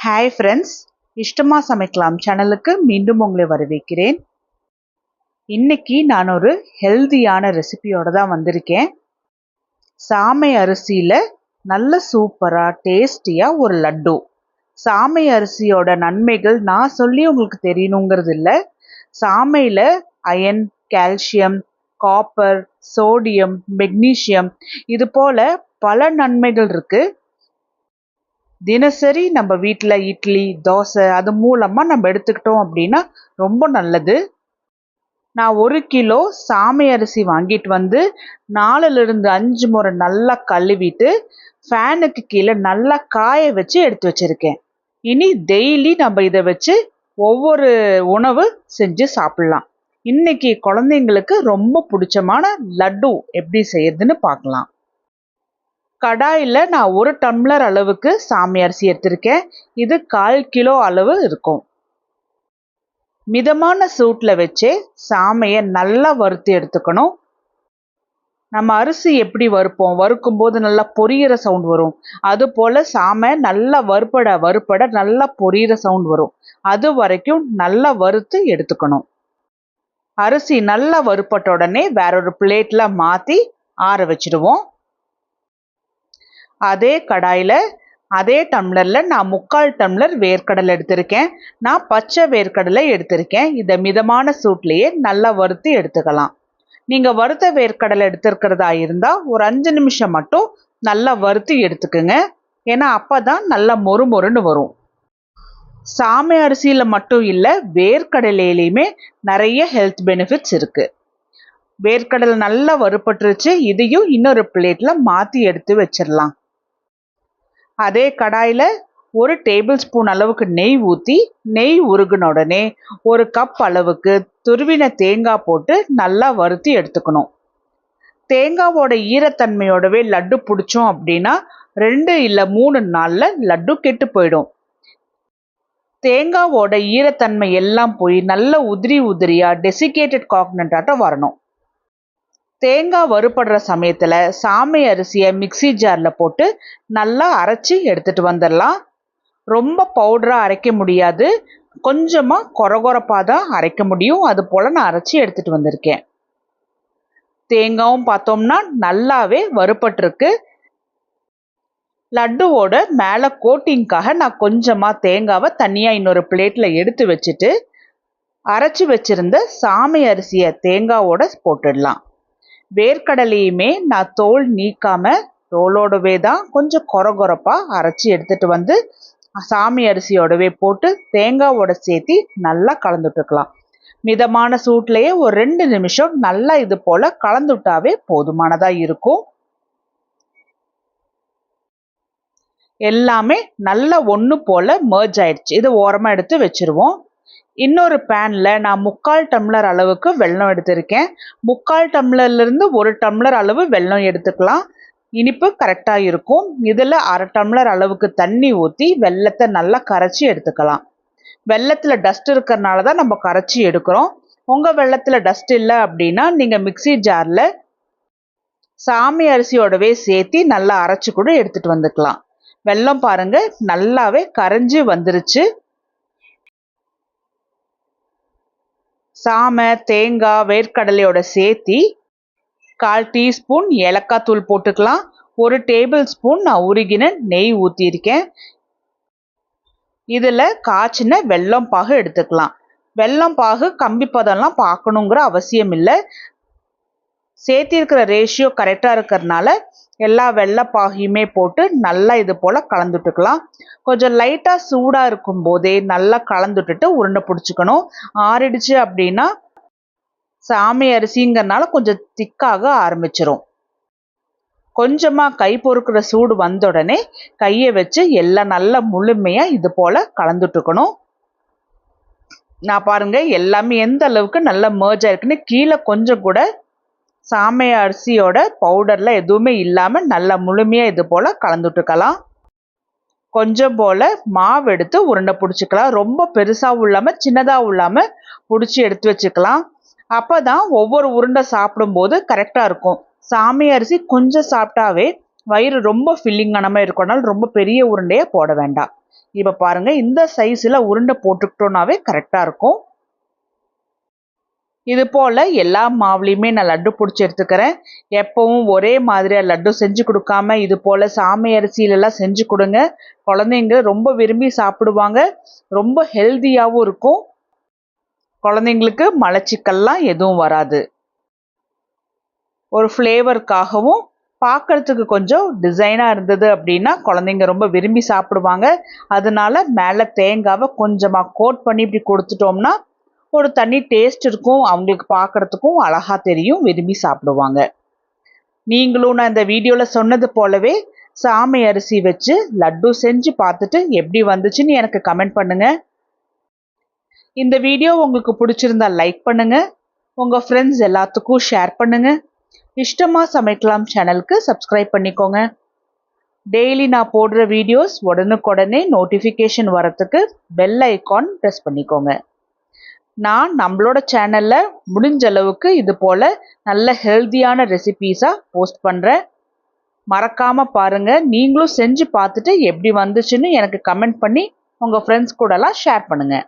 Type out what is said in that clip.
Hi friends இஷ்டமா சமைக்கலாம் சேனலுக்கு மீண்டும் உங்களை வரவேற்கிறேன். இன்னைக்கு நான் ஒரு ஹெல்தியான ரெசிபியோட தான் வந்திருக்கேன். சாமை அரிசியில் நல்ல சூப்பராக டேஸ்டியாக ஒரு லட்டு. சாமை அரிசியோட நன்மைகள் நான் சொல்லி உங்களுக்கு தெரியணுங்கிறது இல்லை சாமையில் iron calcium copper sodium magnesium இது போல் பல நன்மைகள் இருக்குது தினசரி நம்ம வீட்டில் இட்லி தோசை அது மூலமாக நம்ம எடுத்துக்கிட்டோம் அப்படின்னா ரொம்ப நல்லது. நான் ஒரு கிலோ சாமை அரிசி வாங்கிட்டு வந்து நாலுலேருந்து அஞ்சு முறை நல்லா கழுவிட்டு ஃபேனுக்கு கீழே நல்லா காய வச்சு எடுத்து வச்சுருக்கேன். இனி டெய்லி நம்ம இதை வச்சு ஒவ்வொரு உணவு செஞ்சு சாப்பிட்லாம். இன்னைக்கு குழந்தைங்களுக்கு ரொம்ப பிடிச்சமான லட்டு எப்படி செய்யறதுன்னு பார்க்கலாம். கடாயில் நான் ஒரு டம்ளர் அளவுக்கு சாமி அரிசி எடுத்திருக்கேன் இது கால் கிலோ அளவு இருக்கும். மிதமான சூட்டில் வச்சே சாமையை நல்லா வறுத்து எடுத்துக்கணும். நம்ம அரிசி எப்படி வறுப்போம்? வறுக்கும் போது நல்லா பொரியிற சவுண்ட் வரும். அது போல் சாமை நல்லா வறுப்பட வறுப்பட நல்லா பொரியிற சவுண்ட் வரும். அது வரைக்கும் நல்லா வறுத்து எடுத்துக்கணும். அரிசி நல்லா வறுப்பட்ட உடனே வேறொரு பிளேட்டில் மாற்றி ஆற வச்சிடுவோம். அதே கடாயில் அதே டம்ளரில் நான் முக்கால் டம்ளர் வேர்க்கடலை எடுத்திருக்கேன். நான் பச்சை வேர்க்கடலை எடுத்திருக்கேன். இதை மிதமான சூட்லேயே நல்லா வறுத்து எடுத்துக்கலாம். நீங்கள் வறுத்த வேர்க்கடலை எடுத்துருக்கிறதா இருந்தால் ஒரு அஞ்சு நிமிஷம் மட்டும் நல்லா வறுத்து எடுத்துக்குங்க. ஏன்னா அப்போ தான் நல்லா மொறு மொறுன்னு வரும். சாமை அரிசியில் மட்டும் இல்லை வேர்க்கடலையிலையுமே நிறைய ஹெல்த் பெனிஃபிட்ஸ் இருக்குது வேர்க்கடலை நல்லா வறுப்பட்டுருச்சு இதையும் இன்னொரு பிளேட்டில் மாற்றி எடுத்து வச்சிடலாம். அதே கடாயில் ஒரு டேபிள் ஸ்பூன் அளவுக்கு நெய் ஊற்றி நெய் உருகின உடனே ஒரு கப் அளவுக்கு துருவின தேங்காய் போட்டு நல்லா வறுத்தி எடுத்துக்கணும். தேங்காவோட ஈரத்தன்மையோடவே லட்டு பிடிச்சோம் அப்படின்னா ரெண்டு இல்லை மூணு நாளில் லட்டு கெட்டு போயிடும். தேங்காவோட ஈரத்தன்மை எல்லாம் போய் நல்ல உதிரி உதிரியாக டெசிகேட்டட் காக்னட்டாட்டம் வரணும். தேங்காய் வறுபடுற சமயத்தில் சாமை அரிசியை மிக்சி ஜாரில் போட்டு நல்லா அரைச்சி எடுத்துகிட்டு வந்துடலாம். ரொம்ப பவுடராக அரைக்க முடியாது. கொஞ்சமாக கொரகொரப்பாக தான் அரைக்க முடியும். அது போல் நான் அரைச்சி எடுத்துகிட்டு வந்திருக்கேன். தேங்காயும் பார்த்தோம்னா நல்லாவே வறுபட்டிருக்கு. லட்டுவோட மேலே கோட்டிங்க்காக நான் கொஞ்சமாக தேங்காவை தனியாக இன்னொரு பிளேட்டில் எடுத்து வச்சுட்டு அரைச்சி வச்சிருந்த சாமை அரிசியை தேங்காவோட போட்டுடலாம். வேர்க்கடலையுமே நான் தோல் நீக்காம தோலோடவே தான் கொஞ்சம் கொரகொரப்பாக அரைச்சி எடுத்துட்டு வந்து சாமி அரிசியோடவே போட்டு தேங்காவோட சேர்த்தி நல்லா கலந்துட்டுக்கலாம் மிதமான சூட்லேயே ஒரு ரெண்டு நிமிஷம் நல்லா இது போல் கலந்துட்டாவே போதுமானதாக இருக்கும். எல்லாமே நல்லா ஒன்று போல் மர்ஜ் ஆயிடுச்சு. இதை ஓரமாக எடுத்து வச்சுருவோம். இன்னொரு பேனில் நான் முக்கால் டம்ளர் அளவுக்கு வெல்லம் எடுத்திருக்கேன். முக்கால் டம்ளர்லேருந்து ஒரு டம்ளர் அளவு வெல்லம் எடுத்துக்கலாம். இனிப்பு கரெக்டாக இருக்கும். இதில் அரை டம்ளர் அளவுக்கு தண்ணி ஊற்றி வெள்ளத்தை நல்லா கரைச்சி எடுத்துக்கலாம். வெள்ளத்தில் டஸ்ட் இருக்கிறனால தான் நம்ம கரைச்சி எடுக்கிறோம். உங்கள் வெள்ளத்தில் டஸ்ட் இல்லை அப்படின்னா நீங்கள் மிக்சி ஜாரில் சாமி அரிசியோடவே சேர்த்தி நல்லா அரைச்சி கூட எடுத்துகிட்டு வந்துக்கலாம். வெள்ளம் பாருங்கள் நல்லாவே கரைஞ்சி வந்துருச்சு. சாமை தேங்காய் வேர்க்கடலையோட சேர்த்தி கால் டீஸ்பூன் ஏலக்காய் தூள் போட்டுக்கலாம். ஒரு டேபிள் ஸ்பூன் நான் உருகின நெய் ஊற்றியிருக்கேன் இதில் காய்ச்சின வெல்லம் பாகு எடுத்துக்கலாம். வெல்லம் பாகு கம்பி பதம்லாம் பார்க்கணுங்கிற அவசியம் இல்லை. சேர்த்திருக்கிற ரேஷியோ கரெக்டாக இருக்கிறதுனால எல்லா வெள்ளைப்பாகியுமே போட்டு நல்லா இது போல் கலந்துட்டுக்கலாம். கொஞ்சம் லைட்டாக சூடாக இருக்கும் போதே நல்லா கலந்துட்டுட்டு உருண்டை பிடிச்சிக்கணும். ஆறிடுச்சு அப்படின்னா சாமி அரிசிங்கிறனால கொஞ்சம் திக்காக ஆரம்பிச்சிரும். கொஞ்சமாக கை பொறுக்கிற சூடு வந்த உடனே கையை வச்சு எல்லாம் நல்லா முழுமையாக இது போல் கலந்துட்டுக்கணும். நான் பாருங்கள் எல்லாமே எந்த அளவுக்கு நல்லா மேர்ஜ் ஆயிருக்குன்னு கீழே கொஞ்சம் கூட சாமைய அரிசியோட பவுடரில் எதுவுமே இல்லாமல் நல்லா முழுமையாக இது போல் கலந்துட்டுக்கலாம். கொஞ்சம் போல் மாவு எடுத்து உருண்டை பிடிச்சிக்கலாம். ரொம்ப பெருசாகவும் இல்லாமல் சின்னதாகவும் இல்லாமல் பிடிச்சி எடுத்து வச்சுக்கலாம். அப்போ தான் ஒவ்வொரு உருண்டை சாப்பிடும்போது கரெக்டாக இருக்கும். சாமி அரிசி கொஞ்சம் சாப்பிட்டாவே வயிறு ரொம்ப ஃபில்லிங்கான மாதிரி இருக்கனால ரொம்ப பெரிய உருண்டையாக போட வேண்டாம். இப்போ பாருங்கள் இந்த சைஸில் உருண்டை போட்டுக்கிட்டோன்னாவே கரெக்டாக இருக்கும். இது போல் எல்லா மாவுலேயுமே நான் லட்டு பிடிச்சி எடுத்துக்கிறேன். எப்பவும் ஒரே மாதிரியாக லட்டு செஞ்சு கொடுக்காம இது போல் சாமை அரிசியிலலாம் செஞ்சு கொடுங்க. குழந்தைங்க ரொம்ப விரும்பி சாப்பிடுவாங்க. ரொம்ப ஹெல்த்தியாகவும் இருக்கும். குழந்தைங்களுக்கு மலச்சிக்கல்லாம் எதுவும் வராது. ஒரு ஃப்ளேவருக்காகவும் பார்க்கறதுக்கு கொஞ்சம் டிசைனாக இருந்தது அப்படின்னா குழந்தைங்க ரொம்ப விரும்பி சாப்பிடுவாங்க. அதனால மேலே தேங்காவை கொஞ்சமாக கோட் பண்ணி இப்படி கொடுத்துட்டோம்னா ஒரு தண்ணி டேஸ்ட் இருக்கும். அவங்களுக்கு பார்க்கறதுக்கும் அழகாக தெரியும். விரும்பி சாப்பிடுவாங்க. நீங்களும் நான் இந்த வீடியோவில் சொன்னது போலவே சாமை அரிசி வச்சு லட்டு செஞ்சு பார்த்துட்டு எப்படி வந்துச்சுன்னு எனக்கு கமெண்ட் பண்ணுங்க. இந்த வீடியோ உங்களுக்கு பிடிச்சிருந்தா லைக் பண்ணுங்க. உங்கள் ஃப்ரெண்ட்ஸ் எல்லாத்துக்கும் ஷேர் பண்ணுங்க. இஷ்டமாக சமைக்கலாம் சேனலுக்கு சப்ஸ்கிரைப் பண்ணிக்கோங்க. டெய்லி நான் போடுற வீடியோஸ் உடனுக்குடனே நோட்டிஃபிகேஷன் வரத்துக்கு பெல் ஐக்கான் ப்ரெஸ் பண்ணிக்கோங்க. நான் நம்மளோட சேனலில் முடிஞ்ச அளவுக்கு இது போல் நல்ல ஹெல்த்தியான ரெசிபீஸாக போஸ்ட் பண்ணுறேன் மறக்காமல் பாருங்கள் நீங்களும் செஞ்சு பார்த்துட்டு எப்படி வந்துச்சுன்னு எனக்கு கமெண்ட் பண்ணி உங்கள் ஃப்ரெண்ட்ஸ் கூடலாம் ஷேர் பண்ணுங்கள்